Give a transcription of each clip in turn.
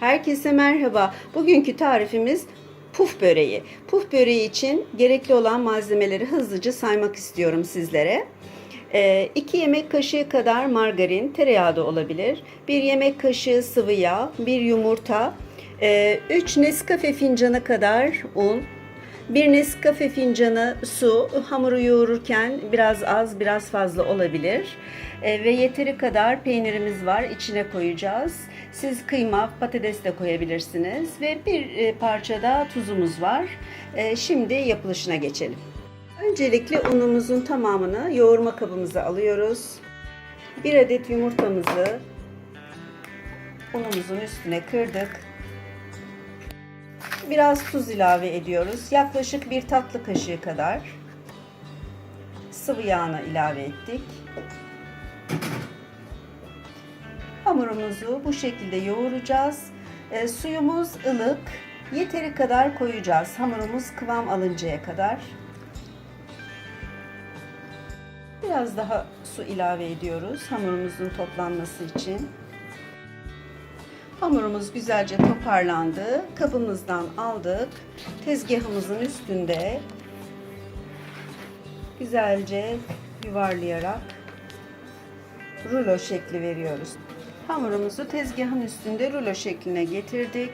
Herkese merhaba. Bugünkü tarifimiz puf böreği. Puf böreği için gerekli olan malzemeleri hızlıca saymak istiyorum sizlere. 2 yemek kaşığı kadar margarin, tereyağı da olabilir. 1 yemek kaşığı sıvı yağ, 1 yumurta, 3 Nescafe fincanı kadar un, 1 Nescafe fincanı su, hamuru yoğururken biraz az biraz fazla olabilir. E, ve yeteri kadar peynirimiz var içine koyacağız. Siz kıyma, patates de koyabilirsiniz ve bir e, parça da tuzumuz var. E, şimdi yapılışına geçelim. Öncelikle unumuzun tamamını yoğurma kabımıza alıyoruz. Bir adet yumurtamızı unumuzun üstüne kırdık. Biraz tuz ilave ediyoruz. Yaklaşık bir tatlı kaşığı kadar sıvı yağını ilave ettik. Hamurumuzu bu şekilde yoğuracağız. E, suyumuz ılık. Yeteri kadar koyacağız. Hamurumuz kıvam alıncaya kadar. Biraz daha su ilave ediyoruz hamurumuzun toplanması için. Hamurumuz güzelce toparlandı. Kabımızdan aldık. Tezgahımızın üstünde güzelce yuvarlayarak rulo şekli veriyoruz. Hamurumuzu tezgahın üstünde rulo şekline getirdik.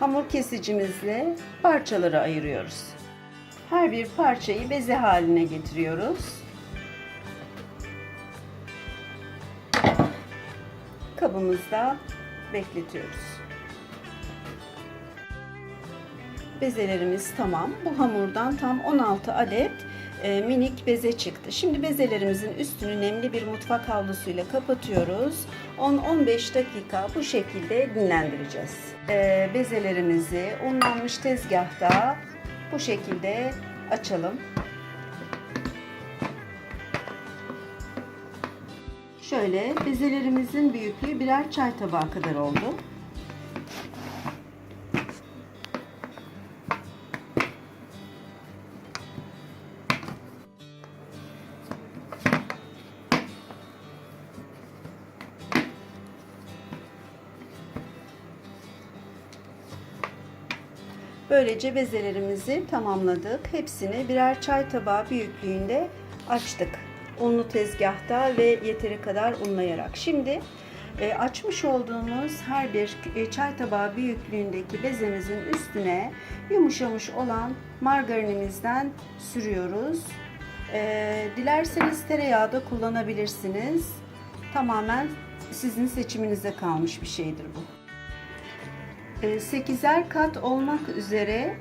Hamur kesicimizle parçaları ayırıyoruz. Her bir parçayı beze haline getiriyoruz. Kabımızda bekletiyoruz. Bezelerimiz tamam. Bu hamurdan tam 16 adet minik beze çıktı. Şimdi bezelerimizin üstünü nemli bir mutfak havlusuyla kapatıyoruz. 10-15 dakika bu şekilde dinlendireceğiz. E, bezelerimizi unlanmış tezgahta bu şekilde açalım. Şöyle bezelerimizin büyüklüğü birer çay tabağı kadar oldu. Böylece bezelerimizi tamamladık. Hepsini birer çay tabağı büyüklüğünde açtık. Unlu tezgahta ve yeteri kadar unlayarak. Şimdi e, açmış olduğumuz her bir e, çay tabağı büyüklüğündeki bezemizin üstüne yumuşamış olan margarinimizden sürüyoruz. E, dilerseniz tereyağı da kullanabilirsiniz. Tamamen sizin seçiminize kalmış bir şeydir bu. 8'er kat olmak üzere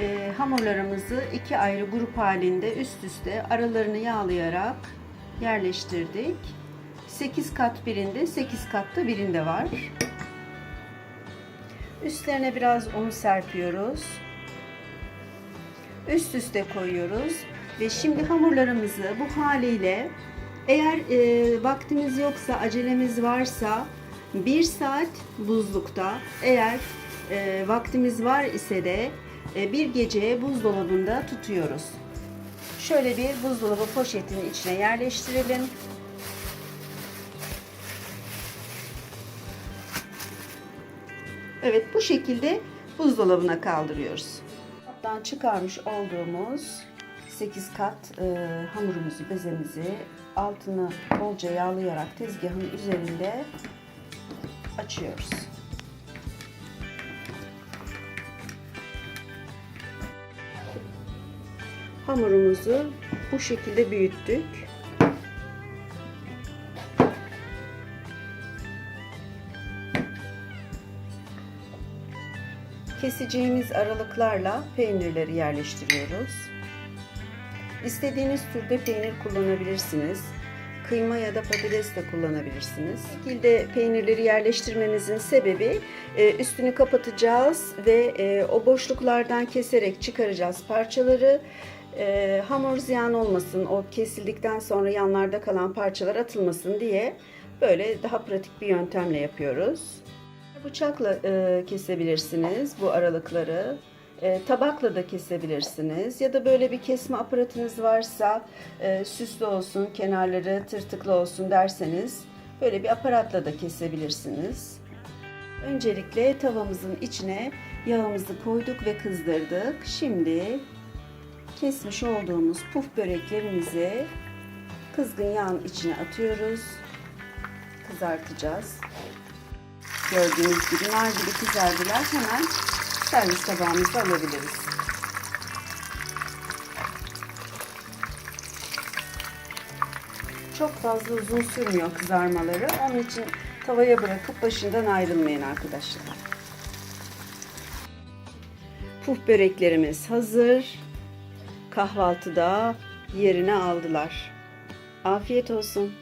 e, hamurlarımızı iki ayrı grup halinde üst üste aralarını yağlayarak yerleştirdik. 8 kat birinde, 8 katta birinde var. Üstlerine biraz un serpiyoruz. Üst üste koyuyoruz ve şimdi hamurlarımızı bu haliyle eğer e, vaktimiz yoksa, acelemiz varsa bir saat buzlukta eğer e, vaktimiz var ise de e, bir gece buzdolabında tutuyoruz. Şöyle bir buzdolabı poşetinin içine yerleştirelim. Evet bu şekilde buzdolabına kaldırıyoruz. Kaptan çıkarmış olduğumuz 8 kat e, hamurumuzu, bezemizi altını bolca yağlayarak tezgahın üzerinde açıyoruz. Hamurumuzu bu şekilde büyüttük. Keseceğimiz aralıklarla peynirleri yerleştiriyoruz. İstediğiniz türde peynir kullanabilirsiniz kıyma ya da patates de kullanabilirsiniz. Bu şekilde peynirleri yerleştirmemizin sebebi e, üstünü kapatacağız ve e, o boşluklardan keserek çıkaracağız parçaları. E, hamur ziyan olmasın, o kesildikten sonra yanlarda kalan parçalar atılmasın diye böyle daha pratik bir yöntemle yapıyoruz. Bıçakla kesebilirsiniz bu aralıkları. E, tabakla da kesebilirsiniz ya da böyle bir kesme aparatınız varsa e, süslü olsun, kenarları tırtıklı olsun derseniz Böyle bir aparatla da kesebilirsiniz. Öncelikle tavamızın içine yağımızı koyduk ve kızdırdık. Şimdi kesmiş olduğumuz puf böreklerimizi kızgın yağın içine atıyoruz. Kızartacağız. Gördüğünüz gibi nar gibi kızardılar. Hemen servis tabağımıza alabiliriz. Çok fazla uzun sürmüyor kızarmaları. Onun için tavaya bırakıp başından ayrılmayın arkadaşlar. Puf böreklerimiz hazır. Kahvaltıda yerine aldılar. Afiyet olsun.